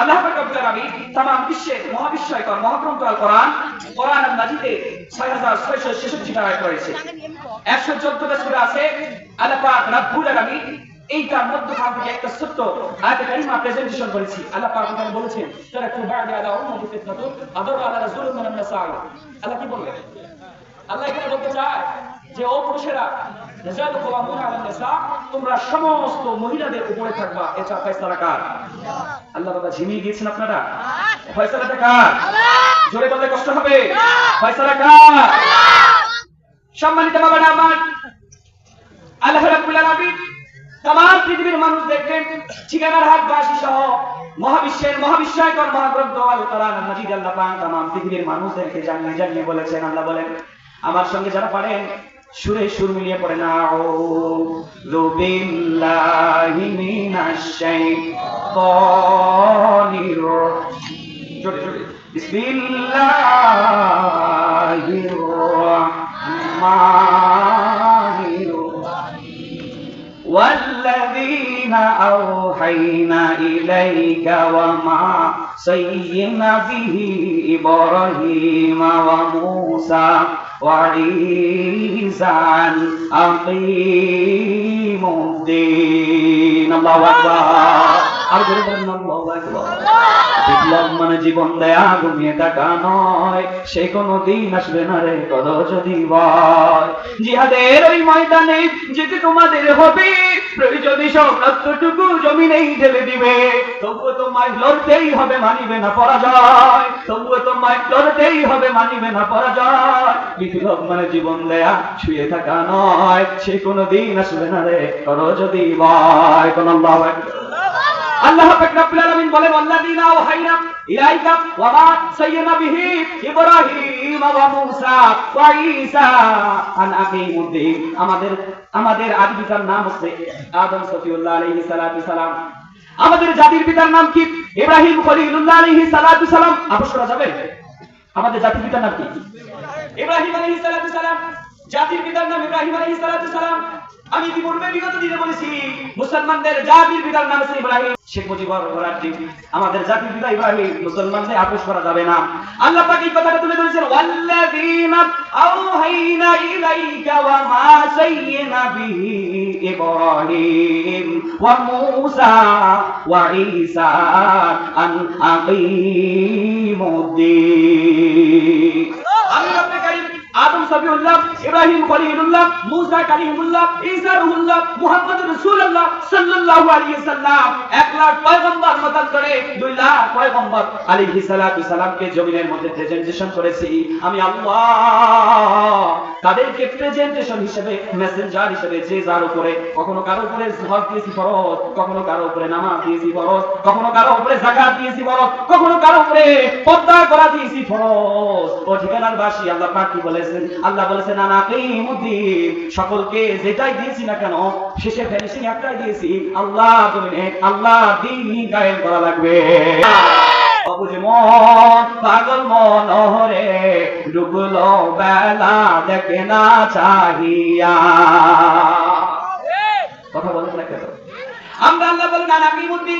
আল্লাহ পাক রব্বুল আলামিন तमाम বিশ্বের মহাবিশ্বকর মহাগ্রন্থ আল কোরআন কোরআন মাজিদে 6666 টা আয়াত রয়েছে 114 টা সূরা আছে আল্লাহ পাক রব্বুল আলামিন এইটার মধ্যখান থেকে একটা ছোট্ট আয়াতে কারিমা প্রেজেন্টেশন করেছি আল্লাহ পাক ওখানে বলেছেন তারা খুব বাড়ি আলা উম্মতি ফিতনাতু আদর আলা রাসূলুম মিনান নাসা আল্লাহ কি বললেন আল্লাহ এখানে বলতে চায় যে ও পুরুষেরা তোমরা সমস্ত মহিলাদের উপরে থাকবা। এটা কার? আল্লাহ ঝিমিয়ে গিয়েছেন আপনারা? কার? জোরে বললে কষ্ট হবে। কার? সম্মানিত বাবা আমার, আল্লাহ আলামিন পৃথিবীর মানুষ দেখবেন, ঠিকানার হাট বাসী সহ মহাবিশ্বের মহাবিশ্বকর মহাগ্রন্থ আল্লাহ পৃথিবীর মানুষদেরকে জানিয়ে জানিয়ে বলেছেন। আল্লাহ বলেন, আমার সঙ্গে যারা পারেন সুরে সুর মিলিয়ে পড়ে না আউযু বিল্লাহি মিনাশ শাইতানির জোরে জোরে বিসমিল্লাহির রহমানির والذين أوحينا إليك وما سينا به إبراهيم وموسى وعيسى أن أقيموا الدين الله أكبر أرجو الله أكبر বিপ্লব মানে জীবন দেয়া, ঘুমিয়ে থাকা নয়। সে কোনো দিন আসবে না রে কদ যদি জিহাদের ওই ময়দানে যেতে তোমাদের হবে। প্রয়োজনে সব রক্তটুকু জমিনেই ঢেলে দিবে। তবুও তোমায় লড়তেই হবে, মানিবে না পরাজয়। তবুও তোমায় লড়তেই হবে, মানিবে না পরাজয়। বিপ্লব মানে জীবন দেয়া, শুয়ে থাকা নয়। সে কোনো দিন আসবে না রে কর যদি ভয় কোন আল্লাহু আল্লাহ পাক রব্বুল আলামিন বলেন, আল্লাযীনা ইলাইকা ওয়া মা বিহি ইব্রাহিম ওয়া মূসা ওয়া ঈসা আন আকিমুদ্দিন। আমাদের আমাদের আদি পিতার নাম হচ্ছে আদম সফিউল্লাহ সালাতু সালাম। আমাদের জাতির পিতার নাম কি? ইব্রাহিম খলিলুল্লাহ সালাতু সালাম। আপোষ করা যাবে? আমাদের জাতির পিতার নাম কি? ইব্রাহিম আলাইহিস সালাতু সালাম। জাতির পিতার নাম ইব্রাহিম আলাইহিস সালাতু সালাম। আমি ইতিপূর্বে বিগত দিনে বলেছি, মুসলমানদের জাতির পিতার নাম হচ্ছে ইব্রাহিম। শেখ মুজিবুর রহমান আমাদের জাতির পিতা ইব্রাহিম। মুসলমানদের আপোষ করা যাবে না। আল্লাহ পাক এই কথাটা তুলে ধরেছেন, ওয়াল্লাযীনা আওহাইনা ইলাইকা ওয়া মা সাইয়্যিনা বিহি ইব্রাহিম ওয়া মূসা ওয়া ঈসা আন আকিমুদ্দিন কারীম আদম সবিউল্লাহ, ইব্রাহিম খলিলুল্লাহ, মুসা কালিমুল্লাহ, ঈসা রুহুল্লাহ, মুহাম্মদ রাসূলুল্লাহ সাল্লাল্লাহু আলাইহি সাল্লাম এক লাখ পয়গম্বর মতান্তরে দুই লাখ পয়গম্বর আলাইহিস সালাতু সালামকে জমিনের মধ্যে প্রেজেন্টেশন করেছি। আমি আল্লাহ তাদেরকে প্রেজেন্টেশন হিসেবে মেসেঞ্জার হিসেবে যে যার উপরে কখনো কারও উপরে হজ দিয়েছি ফরজ, কখনো কারও উপরে নামাজ দিয়েছি ফরজ, কখনো কারও উপরে যাকাত দিয়েছি ফরজ, কখনো কারও উপরে পর্দা করা দিয়েছি ফরজ। ও ঠিকানার বাসী, আল্লাহ পাক কি বলেছেন আল্লাহ বলেছেন, আনা কিমুদ্দিন, সকলকে যেটাই দিয়েছি না কেন, শেষে ফিনিশিং একটাই দিয়েছি, আল্লাহ জমিনে আল্লাহ দিন কায়েম করা লাগবে। পাগল মন হরে, ডুবলো বেলা দেখে না চাহিয়া। কথা বলেন না কেন? আমরা আল্লাহ বলেন না নাকিমুদ্দিন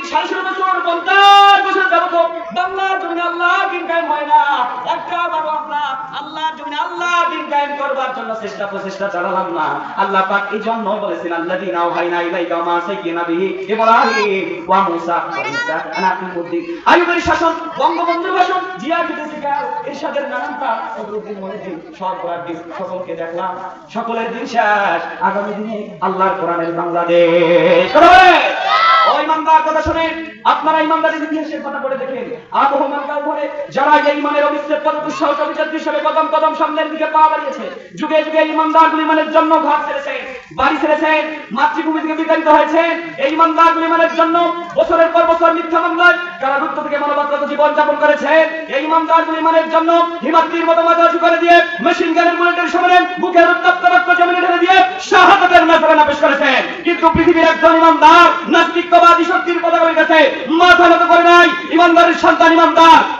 করবার জন্য চেষ্টা প্রচেষ্টা চালালাম না। আল্লাহ পাক এই জন্য বলেছেন আল্লাহ দিন আও হাই না ইলাইকা মা সাইয়্যিনা বিহি ইব্রাহিম ওয়া মূসা ওয়া ঈসা নাকিমুদ্দিন আইয়ুবের শাসন বঙ্গবন্ধুর ভাষণ জিয়া ফিটেছিকা এরশাদের নানান পাক ফখরুদ্দিন মহিউদ্দিন সরকার দিন সকলকে দেখলাম, সকলের দিন শেষ। আগামী দিনে আল্লাহর কোরআনের বাংলাদেশ। করবে ও ইমানদার, কথা শুনেন। আপনারা ইমানদারের ইতিহাসের কথা পড়ে দেখেন। আবহ উপরে যারা এই ইমানের অবিচ্ছেদ পদ সহযোগিতার হিসেবে কদম কদম সামনের দিকে পা বাড়িয়েছে, যুগে যুগে ইমানদার ইমানের জন্য ঘর ছেড়েছেন বাড়ি ছেড়েছেন মাতৃভূমি থেকে বিতাড়িত হয়েছে। এই ইমানদার ইমানের জন্য বছরের পর বছর মিথ্যা মামলায় কারারুদ্ধ থেকে মানবাত্মক জীবন যাপন করেছেন এই ইমানদার ইমানের জন্য হিমাদ্রির মতো মাথা করে দিয়ে মেশিন গানের বুলেটের সামনে বুকের উত্তপ্ত রক্ত জমিনে ঢেলে দিয়ে শাহাদাতের নজরানা পেশ করেছেন কিন্তু পৃথিবীর একজন ইমানদার, নাস্তিকবাদী শক্তির পদাবলীর কাছে মাথা নত করে নাই, ইমানদারের সন্তান ইমানদার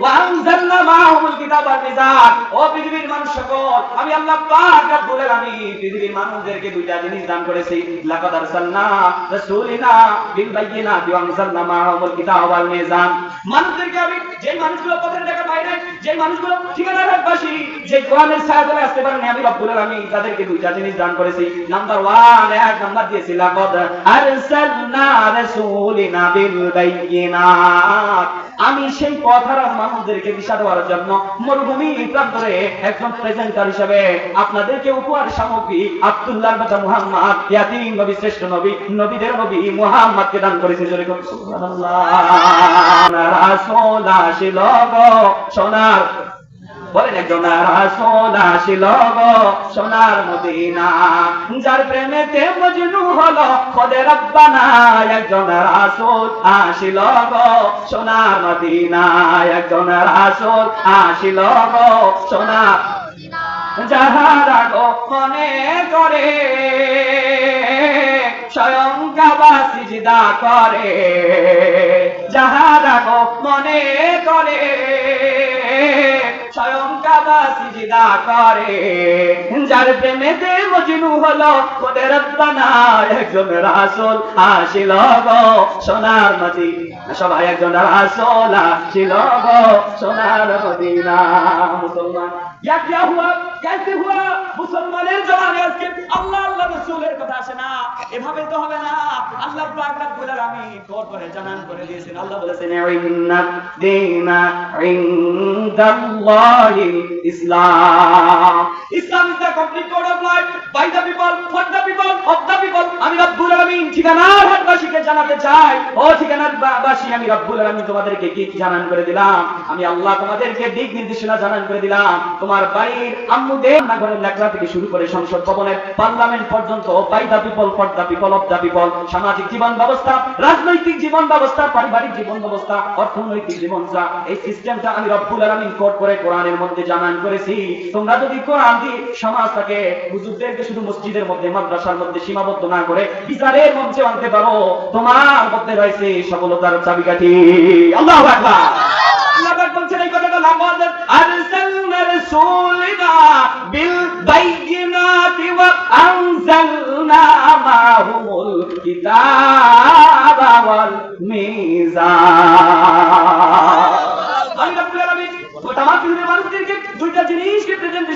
ওয়া আনজালনা মিজান ও পৃথিবীর মানুষ সকল, আমি আল্লাহ পাক পৃথিবীর মানুষদেরকে দুইটা জিনিস দান করেছি। লাকাদ আরসালনা রাসূলিনা ওয়া আনজালনা মিজান মানুষদেরকে আমি যে মানুষগুলো পথের নাই, যে মানুষগুলো হাটবাসী যে কোরআনের আসতে পারেন আমি তাদেরকে দুইটা জিনিস দান করেছি। নাম্বার 1 এক নাম্বার দিয়েছি, লাকাদ আরসালনা রাসূলিনা বিল আমি সেই পথহারা মানুষদেরকে দিশা দেওয়ার জন্য মরুভূমি প্রান্তরে একজন প্রেজেন্টার হিসেবে আপনাদেরকে উপহার সামগ্রী আব্দুল্লাহ বাজা মুহাম্মদ, ইয়াতিম নবী, শ্রেষ্ঠ নবী, নবীদের নবী মুহাম্মদকে দান করেছে জোরে কোন সুবহানাল্লাহ। রাসূল আসিল সোনার বলেন একজন রাসূল আসিল সোনার মদিনা। যার প্রেমেতে মজনু হলো, খোদে রব্বানা, একজন রাসূল আসিল সোনার মদিনা। একজন রাসূল আসিল সোনার যাহারা গো মনে করে, স্বয়ং কাবা সিজদা করে। যাহারা গো মনে করে স্বয়ং কাবা সিজদা করে। যার প্রেমেতে মজনু হলো ওদের রব্বানা একজন রাসূল আসিল গো, সোনার মদিনা। সবাই একজন রাসূল আসিল মুসলমান কাইফে হুয়া, মুসলমানের জবানে আজকে আল্লাহ আল্লাহ রাসূলের কথা আসে না। এভাবে তো হবে না। আল্লাহ পাক রব্বুল আলামিন করে জানান করে দিয়েছেন আল্লাহ বলেছেন, ইন্না দীনা ইনদাল্লাহি ইসলাম। Islam is the complete code of life by the people for the people of the people আমি রব্বুল আলামিন ঠিকানা ভাষীকে জানাতে চাই। ও ঠিকানা ভাষী আমি রব্বুল আলামিন তোমাদেরকে কি জানান করে দিলাম। আমি আল্লাহ তোমাদেরকে দিক নির্দেশনা জানান করে দিলাম। তোমার বাড়ির থেকে শুরু করে সংসদ ভবনের পার্লামেন্ট পর্যন্ত people people of the people, সামাজিক জীবন ব্যবস্থা, রাজনৈতিক জীবন ব্যবস্থা, পারিবারিক জীবন ব্যবস্থা, অর্থনৈতিক জীবন যা, এই সিস্টেমটা আমি রব্বুল আলামিন কোড করে কোরআনের মধ্যে জানান করেছি। তোমরা যদি কোরআন দিয়ে হুজুরদেরকে শুধু মসজিদের মধ্যে, মাদ্রাসার মধ্যে সীমাবদ্ধ না করে বিচারের মঞ্চে আনতে পারো, তোমার মধ্যে রয়েছে সফলতার চাবিকাঠি। আল্লাহু আকবার। এই কথাটা লাগাদ আরসালনা রাসূলিনা বিল বাইয়িনাতি ওয়া কিতাবা।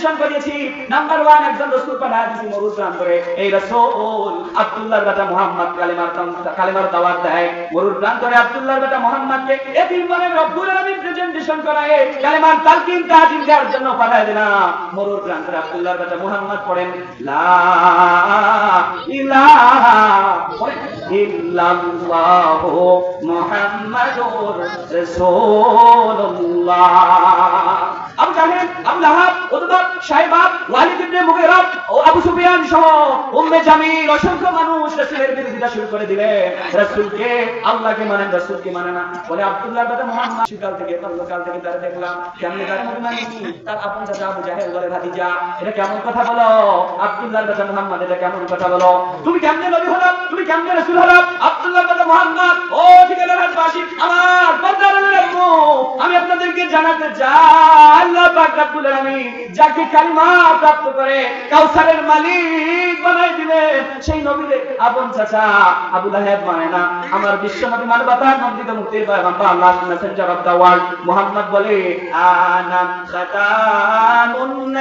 প্রেজেন্টেশন করিয়েছি নাম্বার ওয়ান একজন রসুল পাঠা দিয়েছি মরুদ প্রাণ করে এই রসুল আব্দুল্লাহর বেটা মোহাম্মদ কালেমার কালেমার দাওয়াত দেয়। মরুদ প্রাণ করে আব্দুল্লাহর বেটা মোহাম্মদকে এতিম মানে রব্বুল আলামিন প্রেজেন্টেশন করায়। কালেমার তালকিন তাজিম দেওয়ার জন্য পাঠায় দিলাম। মরুদ প্রাণ করে আব্দুল্লাহর বেটা মোহাম্মদ পড়েন, লা ইলাহা ইল্লাল্লাহু মুহাম্মাদুর রাসূলুল্লাহ। ওয়ালিদ ইবনে মুগীরা ও আবু সুফিয়ান সহ উম্মে জামিল, অসংখ্য মানুষ রাসূলের বিরোধিতা শুরু করে রাসূলকে, আল্লাহকে মানেন রাসূলকে মানে না। বলে আব্দুল্লাহ দাদা মুহাম্মদ। থেকে, কাল থেকে তারা দেখলাম, কেমনে তার মনে মানি তার আপন আবু জাহেল বলে, ভাতিজা, এটা কেমন কথা বলো? আব্দুল্লাহ দাদা মুহাম্মদ, এটা কেমন কথা বলো? তুমি কেমনে নবী হলো? তুমি কেমনে রাসূল হলো? আব্দুল্লাহ দাদা মুহাম্মদ, ও ঠিকানার বাসী আমার আমি আপনাদেরকে জানাতে চাই যাকে কালিমা প্রাপ্ত করে কাউসারের মালিক বানাই দিলেন, সেই নবীর আপন চাচা আবু লাহাব মানে না। আমার বিশ্ব নবী মানবতার নন্দিত মুক্তির পয়গম্বর Allah messenger of the world Muhammad বলে, আনা খাতামুন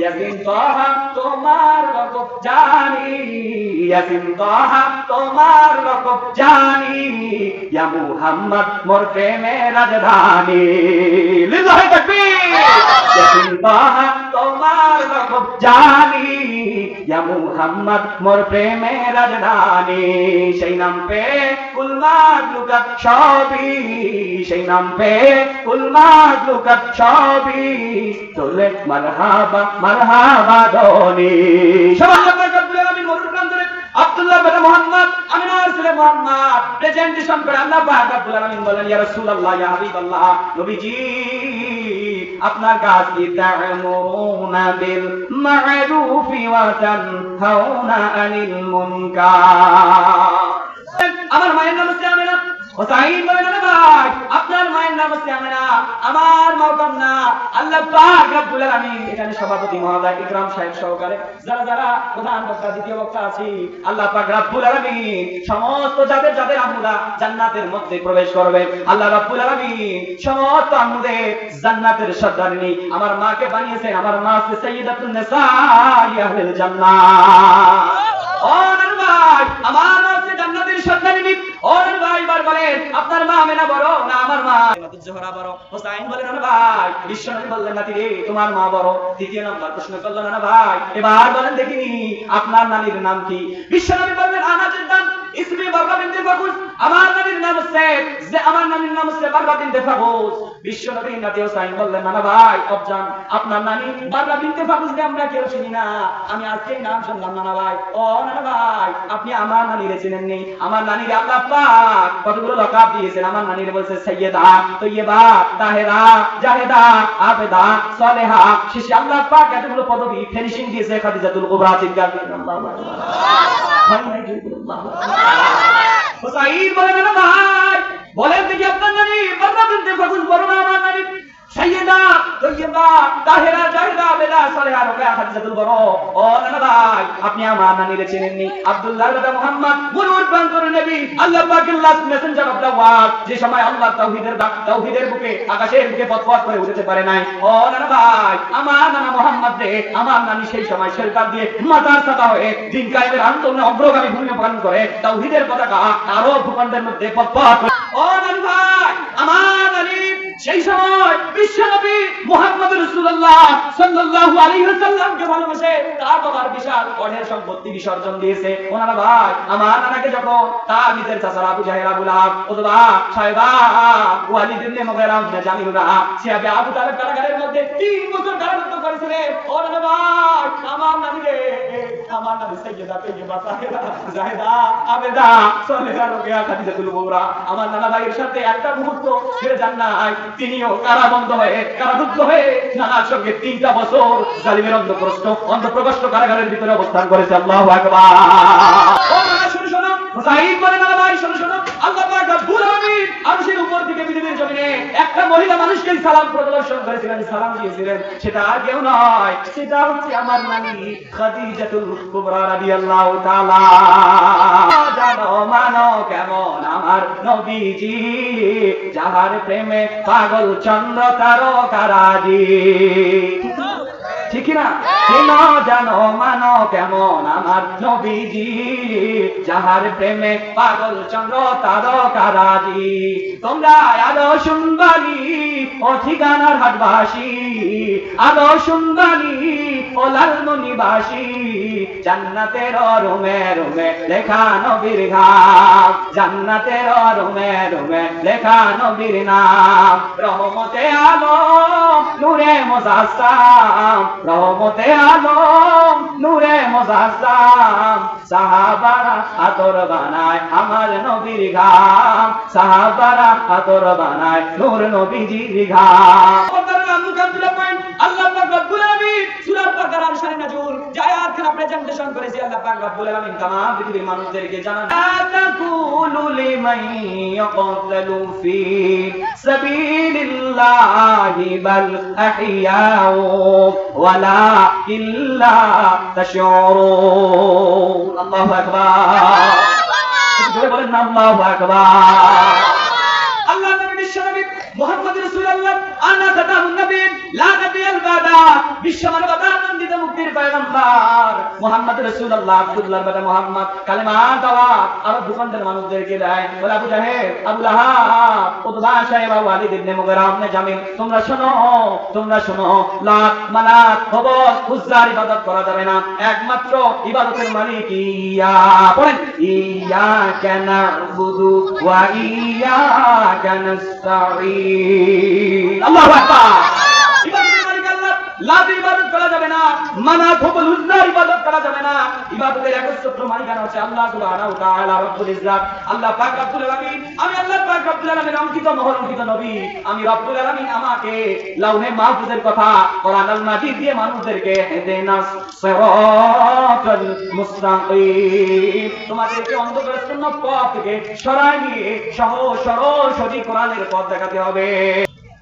ইয়াসিন তাহা তোমার রকব জানি, ইয়াসিন তাহা তোমার রকব জানি। ইয়া মুহাম্মদ, মোর প্রেমে রাজধানী। লিল্লাহি তাকবীর। ইয়াসিন তাহা তোমার রকব জানি। ইয়া মুহাম্মদ, মোর প্রেমে রাজধানী। সেই নাম পে কুলমাত লুকাত সবই সেই নাম পে কুলমাত লুকাত সবই তোলে মারহাবা মারহাবা দনি আমার মায়ের নাম হচ্ছে আমেনা। হোসাইন ভাই আপনার মায়ের নাম হচ্ছে আমেনা আমার মা কন্যা আল্লাহ পাক রব্বুল আলামিন এখানে সভাপতি মহোদয় ইকরাম সাহেব সহকারে, যারা যারা প্রধান বক্তা, দ্বিতীয় বক্তা আছি, আল্লাহ পাক রব্বুল আলামিন সমস্ত যাদের যাদের আম্মুরা জান্নাতের মধ্যে প্রবেশ করবে। আল্লাহ রব্বুল আলামিন সমস্ত আম্মুদের জান্নাতের সর্দারিনী আমার মাকে বানিয়েছেন, আমার মা হচ্ছে সাইয়্যিদাতুন নিসা আহলিল জান্নাত ও আমার মা হচ্ছে জান্নাতের সর্দারিনী। ভাই বার আপনার মা মেনা বড় না আমার মা? মাতুজ জোহরা বড়। হোসাইন না ভাই বললেন নাতি রে তোমার মা বড়? দ্বিতীয় নাম্বার প্রশ্ন করল না ভাই, এবার বলেন দেখিনি, আপনার নানির নাম কি? বিশ্বনবী বললেন আনা বাবা ফাকুস আমার নানির নাম হচ্ছে, যে আমার নানির নাম হচ্ছে বাবা বিনতে ফাকুস বিশ্বনবী নাতি হোসাইন বললেন না ভাই অবজান আপনার নানি বাররা বিনতে ফাকুস কে আমরা কেউ চিনি না। আমি আজকে নাম শুনলাম না ভাই। ও না ভাই আপনি আমার নানিরে চিনেন নি আমার নানির আল্লাহ পাক কতগুলো লকাব দিয়েছেন। আমার নানির বলছে সাইয়েদা তৈয়বা তাহেরা জাহেদা আবেদা সলেহা শেষে আল্লাহ পাক এতগুলো পদবি ফিনিশিং দিয়েছে খাদিজাতুল কুবরা করে আল্লাহু আকবার। আকবার। হুসাইন বলেন না ভাই বলেন দেখি আপনার নানি বাররা বিনতে না আমার নানি আমার নানিরে চেনেন নি আব্দুল্লাহ আমার নানা সেই সময় দিয়ে মাথার ছাতা হয়ে দিন কায়েমের আন্দোলনে অগ্রগামী ভূমিকা আরও ভূখণ্ডের মধ্যে পথ করে ও নানি ভাই, আমার সেই সময় বিশ্বনবী মুহাম্মদ রাসূলুল্লাহ সাল্লাল্লাহু আলাইহি ওয়াসাল্লামকে ভালোবাসে তার বাবার বিশাল অঢের সম্পত্তি বিসর্জন দিয়েছে। ওনারা ভাই, আমার নানাকে যখন তার নিজের চাচা আবু জাহেল, আবু লাহাব অথবা সাহেবা আবে তালেব কারাগারের মধ্যে তিন বছর করেছিলেন। ওনারা ভাই, আমার আমার নানি জাহেদা, আবেদা, সলেহা, রোকেয়া, খাদিজাতুল কুবরা আমার নানা ভাইয়ের সাথে একটা মুহূর্ত ছেড়ে যান নাই। তিনিও কারাবন্ধ হয়ে, কারারুদ্ধ হয়ে নানার সঙ্গে তিনটা বছর জালিমের অন্ধপ্রষ্ট অন্ধপ্রকষ্ট কারাগারের ভিতরে অবস্থান করেছে। আল্লাহ আকবার। শুনে, শোনো। ভাই, শুনে, শোনো। আল্লাহ পাক রব্বুল আলামিন আরশের উপর থেকে পৃথিবীর জমিনে একটা মহিলা মানুষকে সালাম প্রদর্শন করেছিলেন সালাম দিয়েছিলেন। সেটা আর কেউ নয়, সেটা হচ্ছে আমার নানি খাদিজাতুল কুবরা রাদিয়াল্লাহু তাআলা। জানো, মানো কেমন আমার নবীজি, যাহার প্রেমে পাগল চন্দ্র তারকারাজি। ঠিক না? কেন জানো, মানো কেমন আমার নবীজি? যাহার প্রেমে পাগল চন্দ্র তারকারাজি তোমরা আলো শুনবানি ও ঠিকানার হাটবাসী। আলো শুনবানি ও লালমনিবাসী জান্নাতের রুমে রুমে লেখা নবীর ঘাম জান্নাতের রুমে রুমে লেখা নবীর নাম। রহমতে আলম নূরে মোজাসাম রহমতে আলম, নূরে মোজাসাম সাহাবারা আতর বানায় আমার নবীর ঘাম। সাহাবারা আতর বানায় নূর নবীজির ঘাম। আল্লাহ সূরা বাকারার শানে নাজুল যে আয়াতখানা প্রেজেন্টেশন করেছি আল্লাহ পাক রব্বুল আলামিন तमाम পৃথিবীর মানুষদেরকে জানান আতাকুলু লিমান ইয়াকতালু ফি সাবিলিল্লাহি বাল আহিয়াউ ওয়ালা ইল্লা তাশউরুন আল্লাহু আকবার একটু জোরে বলেন না আল্লাহু আকবার আল্লাহ নবী বিশ্বনবী মুহাম্মদ রাসূলুল্লাহ আনা খাতামুন নবীন তোমরা শোনো ইবাদত করা যাবে না। একমাত্র ইবাদতের মালিক ইয়া ইয়া কানা ওয়া ইয়া কানাস্তাঈন আল্লাহু আকবার। লাত ইবাদত করা যাবে না মানাত হবল উজ্জার ইবাদত করা যাবে না। ইবাদতের একচ্ছত্র মালিকানা হচ্ছে আল্লাহ সুবহানাহু তাআলা রব্বুল ইজ্জাত। আল্লাহ পাক রব্বুল আলামিন, আমি আল্লাহ পাক রব্বুল আলামিন অঙ্কিত মহর অঙ্কিত নবী। আমি রব্বুল আলামিন আমাকে লাউহে মাহফুজের কথা, কোরআন আল মাজিদ দিয়ে মানুষদেরকে হেদেনাস সিরাতাল মুস্তাকিম। তোমাদেরকে অন্ধকারের শূন্য পথ থেকে সরায় নিয়ে সহজ সরল সঠিক কোরআনের পথ দেখাতে হবে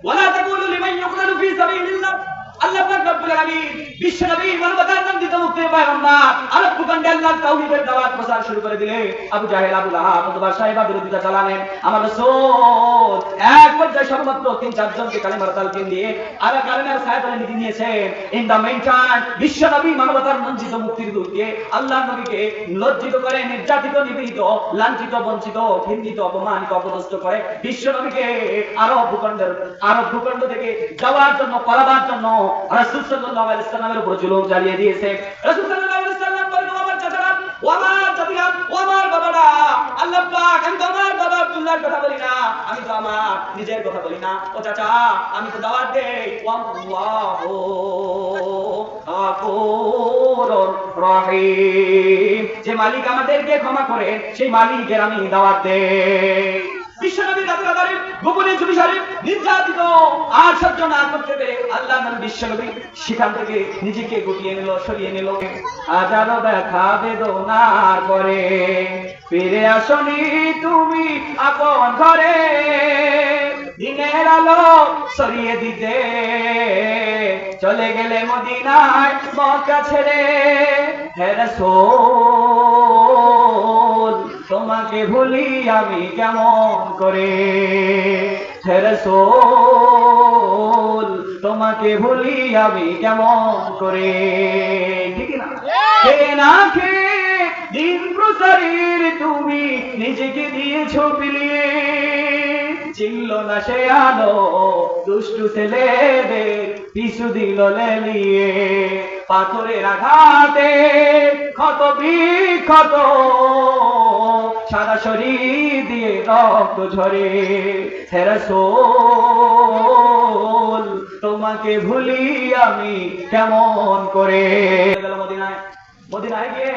ওয়ালা তাকুলু লিমান ইউকতালু ফি সাবিলিল্লাহ আল্লাহ বিশ্বনবী আলামিন বিশ্ব নবী মানবতার নন্দিত মুক্তির পয়গম্বর। আরব ভূখণ্ডে আল্লাহর তাওহীদের দাওয়াত প্রচার শুরু করে দিলে আবু জাহেল, আবু লাহাব মুতবা সাহেবা বিরোধিতা চালালেন আমার রাসূল, এক পর্যায়ে সর্বত্র তিন চারজনকে কালেমার তালকিন দিয়ে আর কালেমার সাহেবের নীতি নিয়েছেন। ইন দা মেইন টাইম বিশ্ব নবী মানবতার নন্দিত মুক্তির দূত দিয়ে আল্লাহ নবীকে লজ্জিত করে, নির্যাতিত, নিপীড়িত, লাঞ্ছিত, বঞ্চিত ঘৃণিত অপমানিত, অপদস্থ করে বিশ্ব নবীকে আরব ভূখণ্ডের আরব ভূখণ্ড থেকে যাওয়ার জন্য, পালাবার জন্য রাসূল সাল্লাল্লাহু আলাইহি সাল্লামের উপর জুলুম চালিয়ে দিয়েছে। রাসূল আমার ও আমার আল্লাহ পাক, আমি তো আমার বাবা আব্দুল্লাহর কথা বলি না, আমি তো আমার নিজের কথা বলি না। ও চাচা, আমি তো দাওয়াত দেই। ওয়াল্লাহু গফুরুর রহিম। যে মালিক আমাদেরকে ক্ষমা করে, সেই মালিকের আমি দাওয়াত দেই। গোপনে চুরি সারে, নির্যাতিত আর সহ্য না করতে পেরে আল্লাহ নবী বিশ্বনবী সেখান থেকে নিজেকে গুটিয়ে নিল, সরিয়ে নিল। হাজারো ব্যথা বেদনার পরে ফিরে আসনি তুমি আপন ঘরে, দিনের আলো সরিয়ে দিতে। চলে গেলে মদিনায় মক্কা ছেড়ে হে রাসূল। তোমাকে ভুলি আমি কেমন করে? হে তোমাকে ভুলি আমি কেমন করে? ঠিক না? কে না কে দিন প্রসারীর তুমি নিজেকে দিয়েছ পিলিয়ে? চিনল না সে আলো দুষ্টু ছেলেদের পিছু দিল লেলিয়ে। পাথরের আঘাতে ক্ষত বিক্ষত সারা শরীর দিয়ে রক্ত ঝরে। হেরাসোল তোমাকে ভুলি আমি কেমন করে? মদিনায় গিয়ে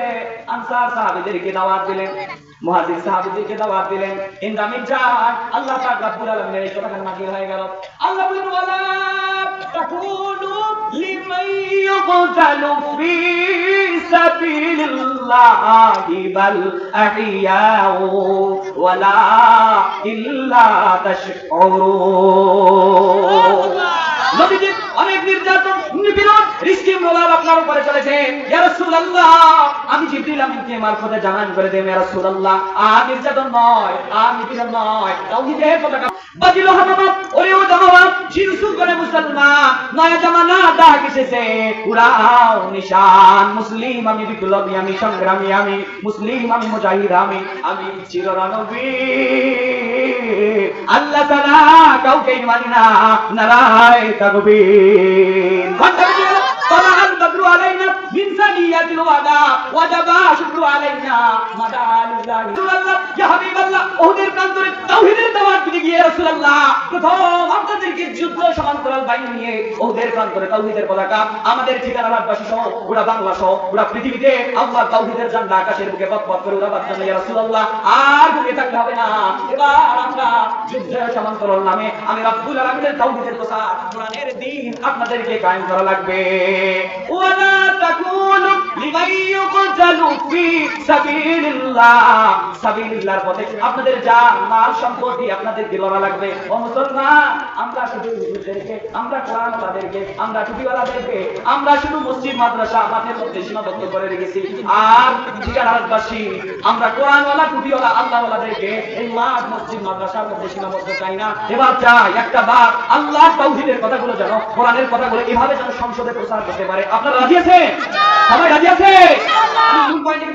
আনসার সাহাবীদেরকে দাওয়াত দিলেন মুহাজির সাহাবীদেরকে দাওয়াত দিলেন। ইন্দামিন যান আল্লাহ পাক এই নাযিল হয়ে গেল। আল্লাহ বলেন সাবিলিল্লাহি বাল আহিয়াউ ওয়ালা ইল্লা তাশউরুন নবীজি অনেক নির্যাতন নিপীড়ন আপনার উপরে চলেছে। ইয়া রাসূলুল্লাহ, আমি আমিনকে মারফতে জানান করে দেব, ইয়া রাসূলুল্লাহ। নির্যাতন নয় নয় বাজিল হামামা ওরে ও জিনসু করে মুসলমান, নয়া জামানা উড়াও নিশান, মুসলিম আমি বিপ্লবী, আমি সংগ্রামী, আমি মুসলিম, আমি মুজাহিদ, আমি আমি চিররণবী আল্লাহ তাআলা কাউকে মানি না, নারায় তাকবীর। বিনসানিয়াতিল ওয়াদা, ওয়াজাবা শুকরু আলাইনা মাদা আলিল্লাহ রাসূলুল্লাহ ইয়া হাবিবাল্লাহ, ওহুদের প্রান্তরে তাওহীদের দাওয়াত দিতে গিয়ে রাসূলুল্লাহ প্রথম আপনাদেরকে যুদ্ধ সমান্তরাল বাহিনী নিয়ে ওহুদের প্রান্তরে তাওহীদের পতাকা, আমাদের ঠিকানা রাখবাসী সহ, গোটা বাংলা সহ, গোটা পৃথিবীতে আল্লাহ তাওহীদের জান্নাত আকাশের বুকে পথপথ করে উড়াবার জন্য, ইয়া রাসূলুল্লাহ, আর ঘুমিয়ে থাকতে হবে না। এবার আমরা যুদ্ধ সমান্তরাল নামে আমি রব্বুল আলামিনের তাওহীদের প্রসার কোরআনের দিন আপনাদেরকে কায়েম করা লাগবে। ওয়ালা তাকুলু আপনাদের জান মাল সম্পত্তি লাগবে। ও মুসলমান, আমরা শুধু আমরা আমরা টুপিওয়ালাদেরকে, আমরা শুধু মসজিদ, মাদ্রাসা মধ্যে সীমাবদ্ধ করে রেখেছি। আর আমরা কোরআন ওয়ালা টুপিওয়ালা আল্লাহ ওয়ালাদেরকে এই মাঠ, মসজিদ, মাদ্রাসার মধ্যে সীমাবদ্ধ চাই না। এবার একটা বার আল্লাহ কথাগুলো যেন কোরআনের কথাগুলো এভাবে যেন সংসদে প্রচার করতে পারে। আপনারা রাজি সবাই রাজি 不上